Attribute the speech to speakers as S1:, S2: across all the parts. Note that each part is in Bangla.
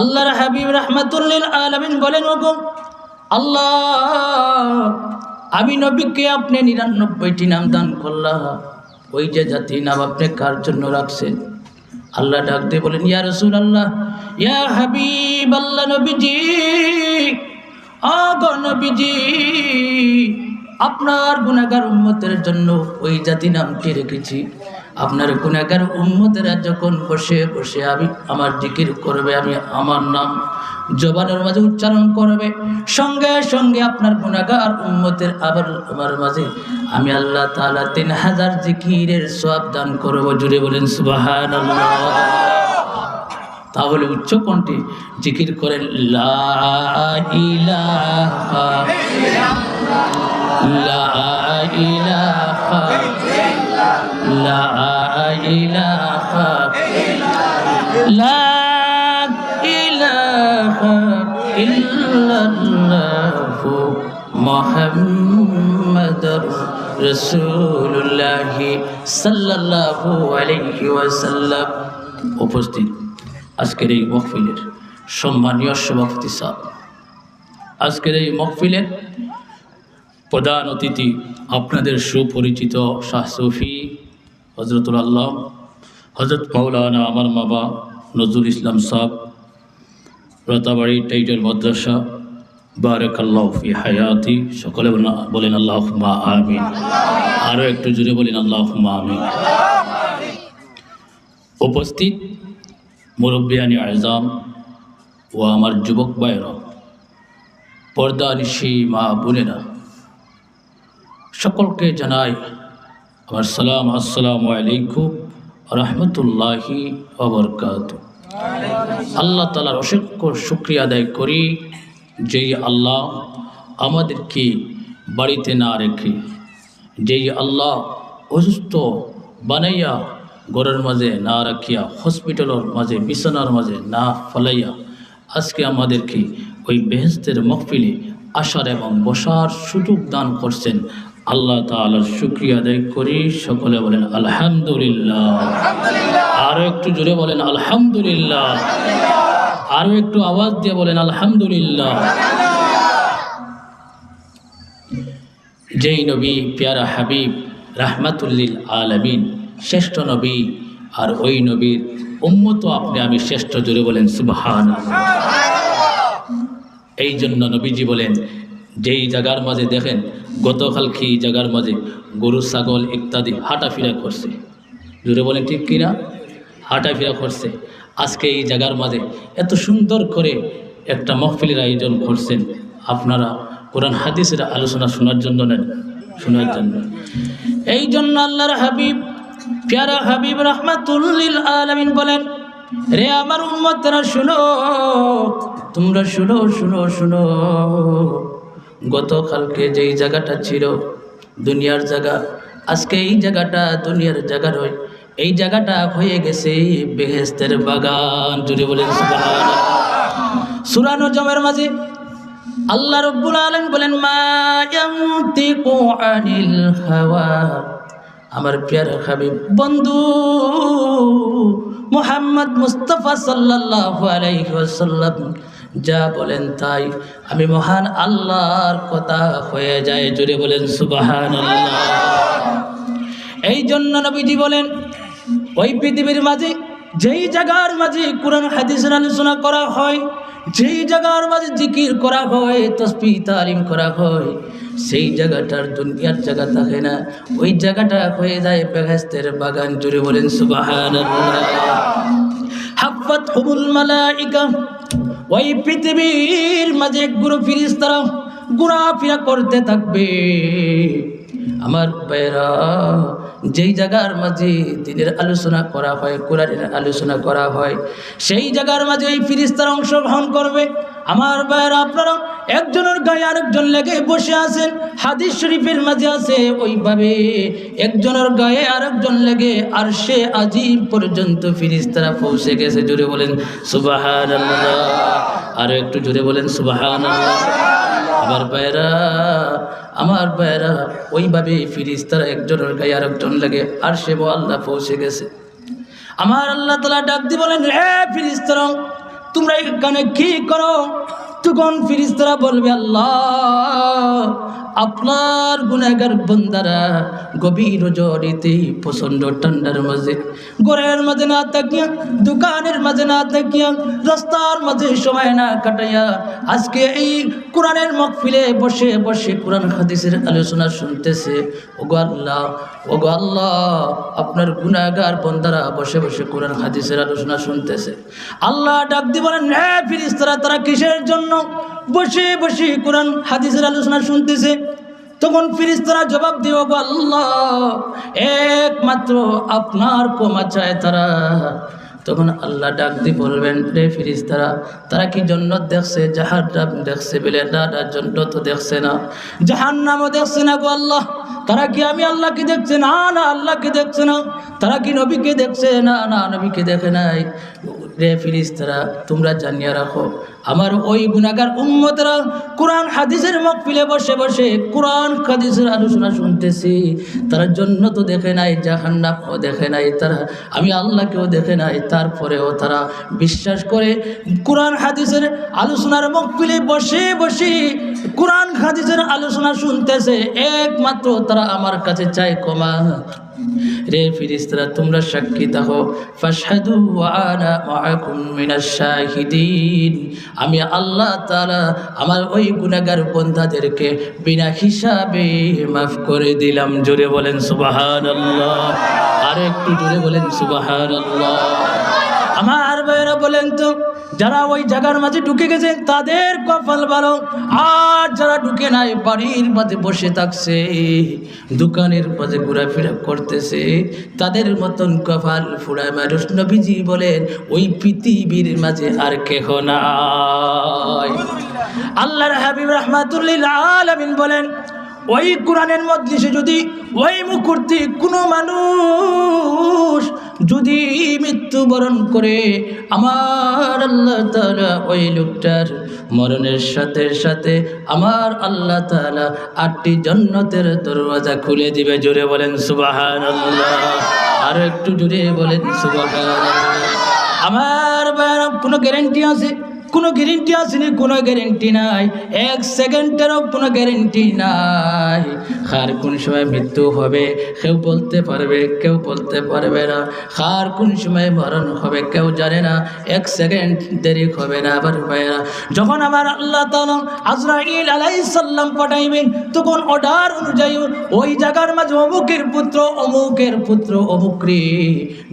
S1: আল্লাহর হাবিব রহমাতুল্লিল আলমিন বলেন, ওগো আল্লাহ, আমি নবীকে আপনি নিরানব্বইটি নাম দান করলাম। ওই যে জাতি নাম আপনি কার জন্য রাখছেন? আল্লাহ ডাক বলেন, ইয়া রসুল আল্লাহ ইয়া হাবিব আল্লাহ নবীজি, আগ নবীজি, আপনার গুণাগার উম্মতের জন্য ওই জাতি নামটি রেখেছি। আপনার গুণাগার উম্মতেরা যখন বসে বসে আমি আমার জিকির করবে, আমি আমার নাম জবানের মাঝে উচ্চারণ করবে, সঙ্গে সঙ্গে আপনার গুণাগার উম্মতের আবার আমার মাঝে আমি আল্লাহ তাআলা তিন হাজার জিকিরের সব দান করব। জুড়ে বলেন সুবাহান তাহলে উচ্চ কণ্ঠে জিকির করেন, লা ইলাহা লা ইলাহা উপস্থিত আজকের এই মহফিলের সম্মানীয় সভাপতি সাহেব আজকের এই মহফিলের প্রধান অতিথি আপনাদের সুপরিচিত শাহ সফি হজরতুল আল্লাহ হজরত মৌলানা আমার বাবা নজরুল ইসলাম সাহ রতাবাড়ি টাইটেল মাদ্রাসা বারেক আল্লাহ হায়াতি, সকলে বলেন- আল্লাহ মা আমিন। আরও একটু জুড়ে বলেন আল্লাহ মা আমিন। উপস্থিত মুরব্বিয়ানি আজম ও আমার যুবক ভাইয়েরা, পর্দা নিশি মা বোনেরা, সকলকে জানাই আমার সালাম আসসালামু আলাইকুম রহমতুল্লাহি অবরকাত আল্লাহ তালার অসংখ্য শুক্রিয়া আদায় করি যেই আল্লাহ আমাদেরকে বাড়িতে না রেখে, যেই আল্লাহ অসুস্থ বানাইয়া ঘরের মাঝে না রাখিয়া, হসপিটালের মাঝে, বিছানার মাঝে না ফলাইয়া আজকে আমাদেরকে ওই বেহেস্তের মহফিলে আসার এবং বসার সুযোগ দান করছেন আল্লাহ তালার শুক্রিয়া আদায় করি। সকলে বলেন আলহামদুলিল্লাহ। আরও একটু জোরে বলেন আলহামদুলিল্লাহ। আরও একটু আওয়াজ দিয়ে বলেন আলহামদুলিল্লাহ। যেই নবী পেয়ারা হাবিব রাহমাতুল্লিল আলমিন শ্রেষ্ঠ নবী আর ওই নবীর উম্মত আপনি আমি শ্রেষ্ঠ জুড়ে বলেন সুবহান এই জন্য নবীজি বলেন যেই জায়গার মাঝে দেখেন গতকালকে এই জায়গার মাঝে গরু, ছাগল ইত্যাদি হাঁটাফেরা করছে। জুড়ে বলেন ঠিক কিনা? হাঁটাফেরা করছে। আজকে এই জায়গার মাঝে এত সুন্দর করে একটা মহফিলের আয়োজন করছেন আপনারা। কোরআন, হাদিসের আলোচনা শোনার জন্য নেন, শোনার জন্য। এই জন্য আল্লাহর হাবিব, প্যারা হাবিব রহমাতুল্লিল আলমিন বলেন, রে আমার উম্মতরা, শুনো, তোমরা শুনো শুনো শুনো। গতকালকে যেই জায়গাটা ছিল দুনিয়ার জায়গা, আজকে এই জায়গাটা দুনিয়ার জায়গা নয়। এই জায়গাটা হয়ে গেছে বেহেস্তের বাগান, জুড়ে বলেন সুরানো জমের মাঝে আল্লাহ রব্বুল আলম বলেন আনিল হাওয়া। আমার প্যারা হাবিব, বন্ধু, মোহাম্মদ মুস্তফা সাল্লাল্লাহু আলাইহি ওয়াসাল্লাম যা বলেন তাই। আমি মহান আল্লাহর কথা হয়ে যায় জুড়ে বলেন সুবহানাল্লাহ। এই জন্য নবীজি বলেন, ওই পৃথিবীর মাঝে, যেই জায়গার মাঝে কোরআন হাদিসের আলোচনা করা হয়, যেই জায়গার মাঝে জিকির করা হয় তসবি তালিম করা হয়, সেই জায়গাটার দুনিয়ার জায়গা থাকে না। ওই জায়গাটা হয়ে যায় বেহেস্তের বাগান জুড়ে বলেন সুবাহান হাফাত হুবুল মালাইকা ওই পৃথিবীর মাঝে গুরু ফিরিস তারা ঘোরাফেরা করতে থাকবে। আমার বেরা যেই জায়গার মাঝে দিনের আলোচনা করা হয়, কোরআনের আলোচনা করা হয়, সেই জায়গার মাঝে এই ফিরিস্তার অংশগ্রহণ করবে। আমার ভাইয়েরা আপনারা একজনের গায়ে আরেকজন লেগে বসে আছেন, হাদিস শরীফের মাঝে আছে, ওইভাবে একজনের গায়ে আরেকজন লেগে আর সে আজিব পর্যন্ত ফিরিস্তারা পৌঁছে গেছে। জুড়ে বলেন সুবাহান আরও একটু জুড়ে বলেন সুবাহান আমার ভাইয়েরা আমার ভাইয়েরা, ওইভাবে ফিরিস্তারা একজনের গায়ে আরেকজন লেগে আর সে আল্লাহ পৌঁছে গেছে। আমার আল্লাহ তালা ডাক দি বলেন রে ফিরিস্তরং তোমরা এখানে কি করো? তখন ফিরিস্তারা বলবে আল্লাহ আপনার গুনাগার বন্দারা গভীর জড়িতে প্রচণ্ড ঠান্ডার মাঝে, ঘরের মাঝে না তাকিয়া দোকানের মাঝে না তাকিয়া রাস্তার মাঝে সময় না কাটাইয়া, আজকে এই কোরআনের মকফিলে বসে বসে কোরআন হাদিসের আলোচনা শুনতেছে। ওগো আল্লাহ ওগো আল্লাহ, আপনার গুনাগার বন্দারা বসে বসে কোরআন হাদিসের আলোচনা শুনতেছে। আল্লাহ ডাক দি বলেন হ্যাঁ ফিরিস্তারা, তারা কিসের জন্য বসে বসে কোরআন হাদিসের আলোচনা শুনতেছে। তখন ফিরিস্তারা জবাব দিও গো আল্লাহ, একমাত্র আপনার ক্ষমা চায় তারা। তখন আল্লাহ ডাক দিয়ে বলবেন রে ফিরিস্তারা তারা তারা কি জন্য দেখছে? নাম দেখছে বলে দাদার জন্য তো দেখছে না। যাহার নামও দেখছে না গো আল্লাহ। তারা কি আমি আল্লাহকে দেখছে? না না, আল্লাহকে দেখছে না। তারা কি নবীকে দেখছে? না না, নবীকে দেখে নাই। রে ফিরিস্তারা তোমরা জানিয়ে রাখো, আমার ওই গুণাগার উম্মতরা কোরআন, হাদিসের মকফিলে বসে বসে কোরআন, হাদিসের আলোচনা শুনতেছি। তার জন্য তো দেখে নাই, জাহান্নামও দেখে নাই তারা, আমি আল্লাহকেও দেখে নাই, তারপরেও তারা বিশ্বাস করে কোরআন, হাদিসের আলোচনার মকফিলে বসে বসে কোরআন, হাদিসের আলোচনা শুনতেছে। একমাত্র তারা আমার কাছে চাই ক্ষমা। রে ফিরিস্তারা, তোমরা সাক্ষী তাহো ফাশহাদু আনা মাআকুম মিনাশ শাহিদিন। আমি আল্লাহ তাআলা আমার ওই গুনাহগার বান্দাদেরকে বিনা হিসাবে মাফ করে দিলাম। জোরে বলেন সুবহানাল্লাহ। আর একটু জোরে বলেন সুবহানাল্লাহ। আমার ভাইরা বলেন তো, যারা ওই জায়গার মাঝে ঢুকে গেছে, তাদের কপাল ভালো। আর যারা ঢুকে নাই, বাড়ির মাঝে বসে থাকছে, দোকানের মাঝে ঘোরাফেরা করতেছে, তাদের মতন কপাল ফুড়ায় মানুষ নবীজি বলেন, ওই পৃথিবীর মাঝে আর কেহ নাই। আল্লাহর হাবিব রহমাতুল্লিল আলামিন বলেন ওই কোরআনের মজলিসে যদি ওই মুহূর্তে কোনো মানুষ যদি মৃত্যুবরণ করে, আমার আল্লাহ তাআলা ওই লোকটার মরণের সাথে সাথে আমার আল্লাহ তাআলা আটটি জন্নতের দরওয়াজা খুলে দিবে। জোরে বলেন সুবাহান আল্লাহ আরও একটু জোরে বলেন সুবাহান আমার কোনো গ্যারেন্টি আছে? কোনো গ্যারেন্টি আছে না? কোনো গ্যারেন্টি নাই। এক সেকেন্ডেরও কোনো গ্যারেন্টি নাই। কার কোন সময় মৃত্যু হবে, কেউ বলতে পারবে, কেউ বলতে পারবে না। কার কোন সময় মরণ হবে, কেউ জানে না। এক সেকেন্ড দেরি হবে না, আবার ভাইয়েরা যখন আমার আল্লাহ তাআলা আজরাইল আলাইহিস সালাম পাঠাইবেন, তখন অর্ডার অনুযায়ী ওই জায়গার মাঝে অমুকের পুত্র অমুকের পুত্র, অমুক রে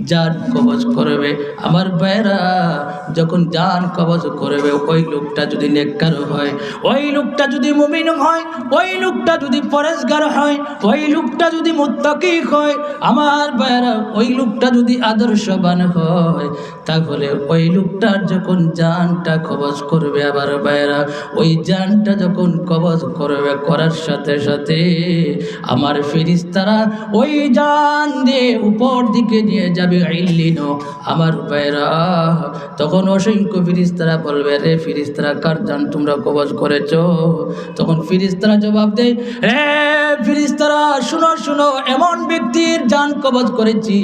S1: যান কবজ করবে। আমার ভাইয়েরা, যখন যান কবজ করবে ওই লোকটা যদি নেককার হয়, ওই লোকটা যদি মুমিন হয়, ওই লোকটা যদি পরেশগার হয়, ওই লোকটা যদি মুত্তাকি হয়, আমার ভাইয়েরা, ওই লোকটা যদি আদর্শবান হয়, তাহলে ওই লোকটার যখন জানটা কবজ করবে আবার ভাইয়েরা, ওই জানটা যখন কবজ করবে করার সাথে সাথে, আমার ফিরিস্তারা ওই জান দিয়ে উপর দিকে নিয়ে যাবে আইলিনো আমার ভাইয়েরা। তখন অসংখ্য ফিরিস্তারা বলবে রে ফিরিস্তারা কার জান তোমরা কবজ করেছ? তখন ফিরিস্তারা জবাব দেয় রে ফিরিস্তারা শুনো শুনো, এমন ব্যক্তির জান কবজ করেছি।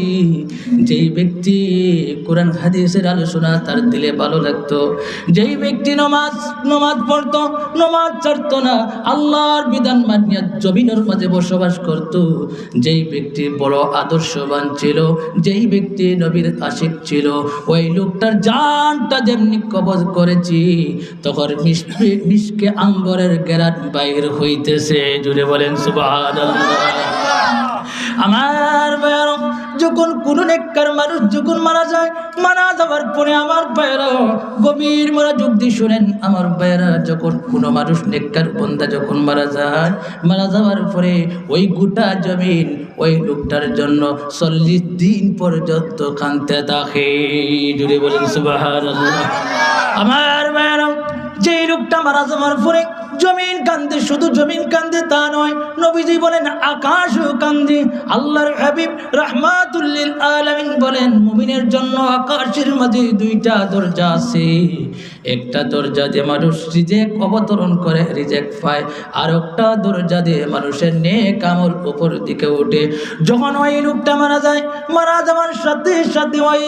S1: যেই ব্যক্তি কোরআন, হাদিসের আলোচনা তার দিলে ভালো লাগতো। যেই ব্যক্তি নমাজ নমাজ পড়তো, নমাজ ছাড়তো না, আল্লাহর বিধান মানিয়া জমিনের মাঝে বসবাস করত। যেই ব্যক্তি বড় আদর্শবান ছিল, যেই ব্যক্তি নবীর আশিক ছিল, ওই লোকটার জানটা যেমনি কবজ করেছি, তখন মিশকে আঙ্গরের গেরাট বাইর হইতেছে। জুড়ে বলেন সুবহানাল্লাহ আমার ভাইয়ার যখন কোন নেককার মানুষ যখন মারা যায়, মারা যাওয়ার পরে আমার ভাইয়ারা গভীর মারা যোগ দিয়ে শোনেন, আমার ভাইয়ারা যখন কোনো মানুষ নেককার বন্দা যখন মারা যায়, মারা যাওয়ার পরে ওই গোটা জমিন ওই লোকটার জন্য চল্লিশ দিন পর্যন্ত কানতে থাকে। জুড়ে বলেন সুবাহ আমার ভাইয়ারা যে লোকটা মারা যাওয়ার পরে জমিন কান্দে, শুধু জমিন কান্দে তা নয়, নবীজি বলেন, আকাশ কান্দে। আল্লাহর হাবিব রহমাতুল্লিল আলমিন বলেন, মুমিনের জন্য আকাশের মাঝে দুইটা দরজা আছে। একটা দরজা দিয়ে মানুষ রিজেক্ট অবতরণ করে, রিজেক্ট পায়, আর একটা দরজা দিয়ে মানুষের নেক আমল উপর দিকে ওঠে। যখন ওই লোকটা মারা যায়, মারা যাওয়ার সাথে সাথে ওই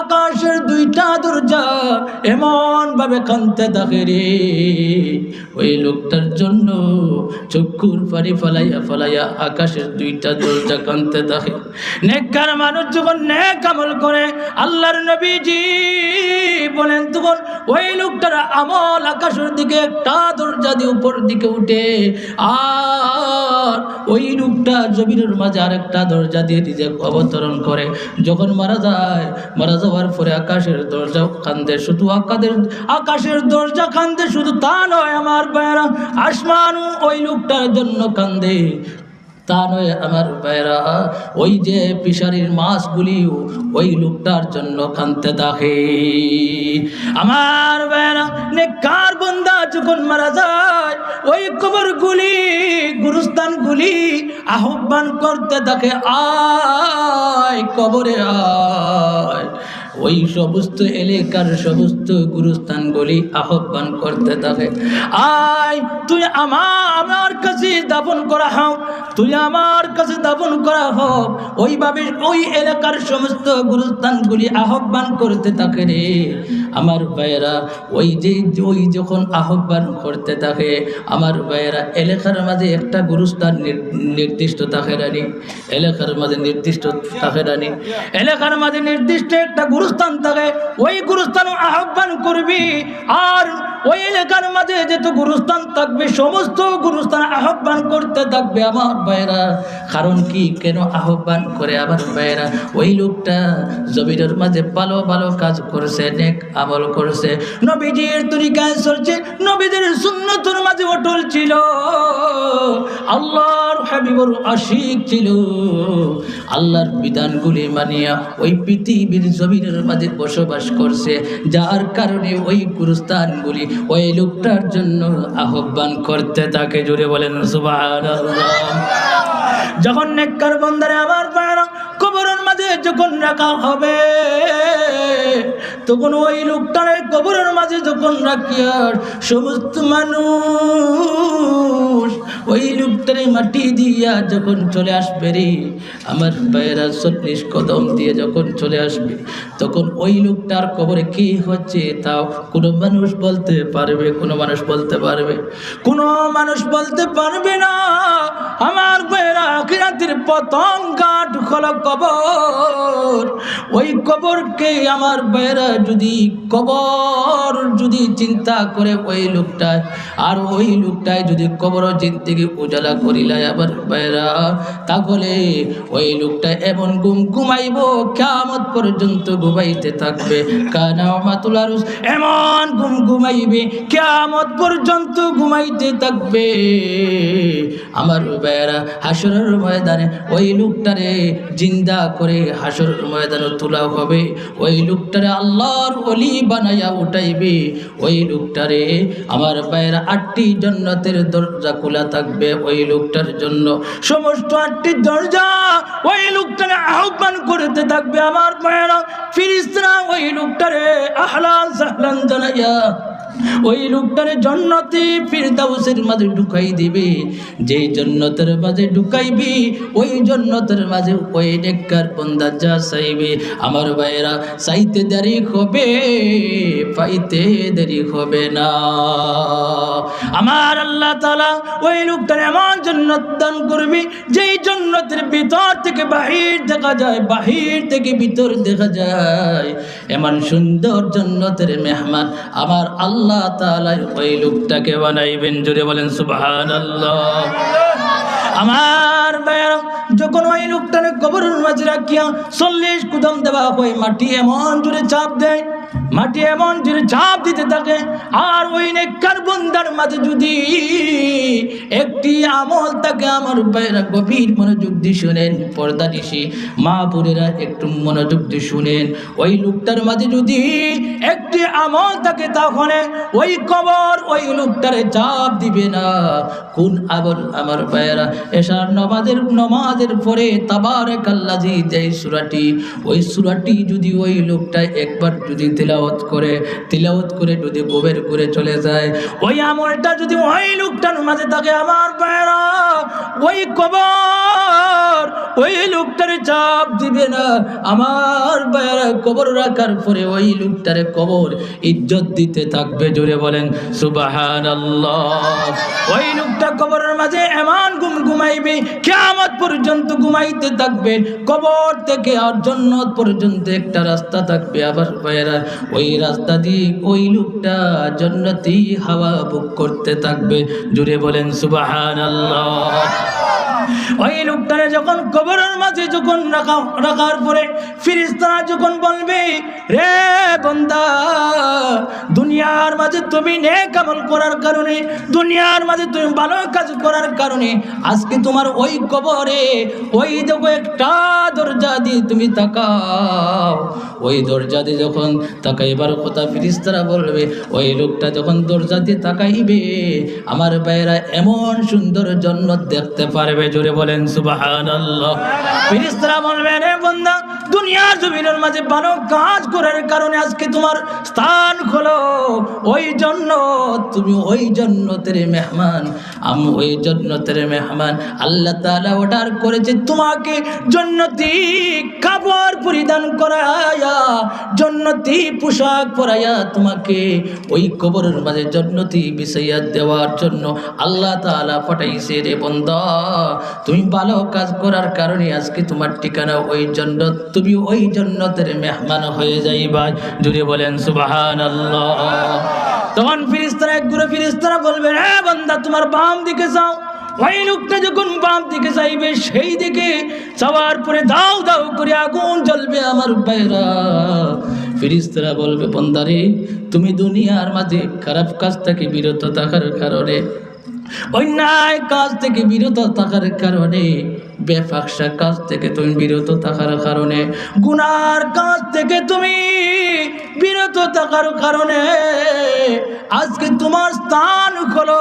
S1: আকাশের দুইটা দরজা এমন ভাবে কানতে থাকে রে। ওই লোকটার জন্য চক্ষুর পানি ফলাইয়া ফলাইয়া আকাশের দুইটা দরজা কানতে থাকে। নেককার মানুষ যখন নেক আমল করে, আল্লাহর নবীজি বলেন, তখন ওই লোকটার আমল আকাশের দিকে একটা দরজা দিয়ে উপর দিকে উঠে, আর ওই লোকটা জমিনের মাঝে আরেকটা দরজা দিয়ে নিজে অবতরণ করে। যখন মারা যায়, মারা যাওয়ার পরে আকাশের দরজা কান্দে, শুধু আকাদের, আকাশের দরজা কান্দে, শুধু তা নয় আমার বাইরা আসমান ওই লোকটার জন্য কান্দে। তা নয় আমার ভাইরা। ওই যে ফিশারির মাছগুলি, ওই লোকটার জন্য কানতে থাকে আমার ভাইরা নেকার বন্দা যখন মারা যায়, ওই কবরগুলি, গুরুস্থানগুলি আহ্বান করতে থাকে, আয় কবরে আয়। ওই সমস্ত এলাকার সমস্ত গুরুস্থানগুলি আহ্বান করতে থাকে। আয়, তুই আমার কাছে দাপন করা হোক তুই আমার কাছে দাপন করা হোক ওইভাবে ওই এলাকার সমস্ত গুরুস্থানগুলি আহ্বান করতে থাকে রে। আমার ভাইয়েরা, ওই যে, ওই যখন আহ্বান করতে থাকে, আমার ভাইয়েরা, এলাকার মাঝে একটা গুরুস্থান নির- নির্দিষ্ট থাকে রানি। এলাকার মাঝে নির্দিষ্ট থাকে রানি। এলাকার মাঝে নির্দিষ্ট একটা গুরুস্থান থাকে ওই গুরুস্থান আহ্বান করবি। আর ওই এলাকার মাঝে যত গুরুস্থান থাকবে, সমস্ত গুরুস্থান আহ্বান করতে থাকবে আমার ভাইরা কারণ কি? কেন আহ্বান করে আমার ভাইরা ওই লোকটা জমিনের মাঝে ভালো ভালো কাজ করছে, নেক আমল করছে। নবীজির তরিকায় চলছে, নবীদের সুন্নতর মাঝে অটল ছিল। আল্লাহর হাবিবর আশিক ছিল। আল্লাহর বিধানগুলি মানিয়া ওই পৃথিবীর জমিনের মাঝে বসবাস করছে। যার কারণে ওই গুরুস্থানগুলি ওই লোকটার জন্য আহ্বান করতে তাকে জুড়ে বলেন যখন নেককার বন্দরে আমার কবরের মাঝে যখন রাখা হবে তখন ওই লোকটারে কবরের মাঝে যখন রাখিয়ার সমস্ত মানুষ ওই লোকটারে মাটি দিয়া যখন চলে আসবে রে, আমার পায়রা চল্লিশ কদম দিয়ে যখন চলে আসবে, তখন ওই লোকটার কবরে কি হচ্ছে তাও কোনো মানুষ বলতে পারবে, কোনো মানুষ বলতে পারবে, কোনো মানুষ বলতে পারবে না। আমার বেড়া আখিরাতের পতন গাঁট খল কবর, ওই কবরকে আমার বেড়া যদি কবর যদি চিন্তা করে ওই লোকটায় আর ওই লোকটায় যদি কবর জিন্দিগি উজালা করিলায় আবার বেড়া তাহলে ওই লোকটা এমন ঘুম ঘুমাইব কেমন পর্যন্ত ঘুমাইতে থাকবে। এমন ঘুম ঘুমাইবে কেমন পর্যন্ত ঘুমাইতে থাকবে। আমার বেড়া হাসরের ময়দানে ওই লোকটারে জিন্দা করে হাসরের ময়দানে তোলা হবে। ওই লোকটারে আল্লাহর অলি বানাইয়া উঠাইবে। ওই লোকটারে আমার পায়ের আটটি জন্নতের দরজা খোলা থাকবে। ওই লোকটার জন্য সমস্ত আটটি দরজা ওই লোকটারে আহ্বান করতে থাকবে। আমার বেড়া ফিরিস্তারা ওই লোকটারে আহলান জানাইয়া ওই লোকটারে জন্নতে ফিরদাউসের মাঝে ঢুকাই দিবে। যেই জন্নতের মাঝে ঢুকাইবি, ওই জন্নতের মাঝে ওই নেককার বন্দা যা চাইবে। আমার ভাইয়েরা, চাইতে দেরি হবে, পাইতে দেরি হবে না। আমার আল্লাহ তালা ওই লোকটার এমন জন্নত দান করবি, যেই জন্নতের ভিতর থেকে বাহির দেখা যায়, বাহির থেকে ভিতর দেখা যায়। এমন সুন্দর জন্নতের মেহমান আমার আল্লাহ ওই লোকটাকে বানাইবেন জুড়ে বলেন সুবহান আল্লাহ আমার যখন ওই লোকটারে কবরের মাঝে রাখিয়া চল্লিশ কুদম দেওয়া হয়, মাটি এমন জোরে চাপ দেয় মাটি এমন জোরে চাপ দিতে থাকে, আর ওই নেককার বন্দার মাঝে যদি একটি আমল থাকে, আমার বাইরা গভীর মনোযোগ দিয়ে শুনেন, পর্দা দিছি মা বোনেরা একটু মনোযোগ দিয়ে শুনেন। ওই লোকটার মাঝে যদি একটি আমল থাকে তাহলে ওই কবর ওই লোকটারে চাপ দিবে না। কোন আবল আমার ভাইয়েরা এসার নমাজের নমাজের পরে তাবার কাল্লাজি যে সুরাটি, ওই সুরাটি যদি ওই লোকটা একবার যদি তিলাওয়াত করে তিলাওয়াত করে যদি গোবের করে চলে যায়, ওই আমলটা যদি ওই লোকটার মাঝে থাকে আমার ভাইয়েরা ওই কবর, ওই লোকটারে চাপ দিবে না। আমার ভাইয়েরা কবর রাখার পরে ওই লোকটারে কবর ইজ্জত দিতে থাকবে, জোরে বলেন সুবাহান ওই লোকটা কবরের মাঝে এমন ঘুম ঘুমাইবে কেমন পর্যন্ত ঘুমাইতে থাকবে, কবর থেকে আর জন্নত পর্যন্ত একটা রাস্তা থাকবে। আবার ভাইয়েরা, ওই রাস্তা দিয়ে ওই লোকটা জন্নতি হাওয়া বুক করতে থাকবে। জুড়ে বলেন সুবাহান ওই লোকটারে যখন কবরের মাঝে যখন রাখা, রাখার পরে ফিরিস্তারা যখন বলবে, রে বন্দা, দুনিয়ার মাঝে তুমি নে কেমন করার কারণে, দুনিয়ার মাঝে তুমি ভালো কাজ করার কারণে, আজকে তোমার ওই কবরে, ওই দেখো একটা দিয়ে তুমি তাকাও। ওই দরজা দিয়ে যখন তাকাইবার কথা ফিরিস্তারা বলবে, ওই লোকটা যখন দরজা দিয়ে তাকাইবে, আমার ভাইয়েরা এমন সুন্দর জন্য দেখতে পারবে। জোরে বলেন সুবাহান ফিরিস্তারা বলবে রে বন্ধা দুনিয়ার জমিনের মাঝে ভালো কাজ করার কারণে আজকে তোমার স্থান খোলো। ওই জন্য তুমি ওই জন্য জন্নতের মেহমান। আমি ওই জন্য জন্নতের মেহমান। আল্লাহ তাআলা অর্ডার করেছে তোমাকে জন্নতি কাপড় পরিধান করায়া, জন্নতি পোশাক পরাইয়া তোমাকে ওই কবরের মাঝে জন্নতি বিষয়া দেওয়ার জন্য আল্লাহ তাআলা পাঠাইছে রে বন্ধা তুমি ভালো কাজ করার কারণে আজকে তোমার ঠিকানা ওই জন্নত, তুমি ওই জন্নতের মেহমান হয়ে যাইবা। জুড়ে বলেন সুবাহান তখন ফিরিস্তারা, এক গুরু ফিরিস্তারা বলবে হ্যাঁ বন্ধা তোমার বাম দিকে যাও। ওই লোকটা যখন বাম দিকে যাইবে, সেই দিকে যাওয়ার পরে দাও দাও করে আগুন জ্বলবে আমার বাইরা ফিরিস্তারা বলবে, বন্দারে, তুমি দুনিয়ার মাঝে খারাপ কাজ থেকে বিরত থাকার কারণে, অন্যায় কাজ থেকে বিরত থাকার কারণে বেফাকসা কাজ থেকে তুমি বিরত থাকার কারণে, গুনার কাজ থেকে তুমি বিরত থাকার কারণে আজকে তোমার স্থান হলো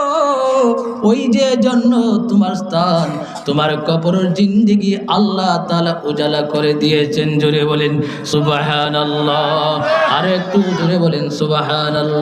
S1: ওই যে জন্য তোমার স্থান, তোমার কবরের জিন্দিগি আল্লাহ তালা উজালা করে দিয়েছেন। জোরে বলেন সুবাহান আল্লাহ আর একটু জোরে বলেন সুবাহান আল্লাহ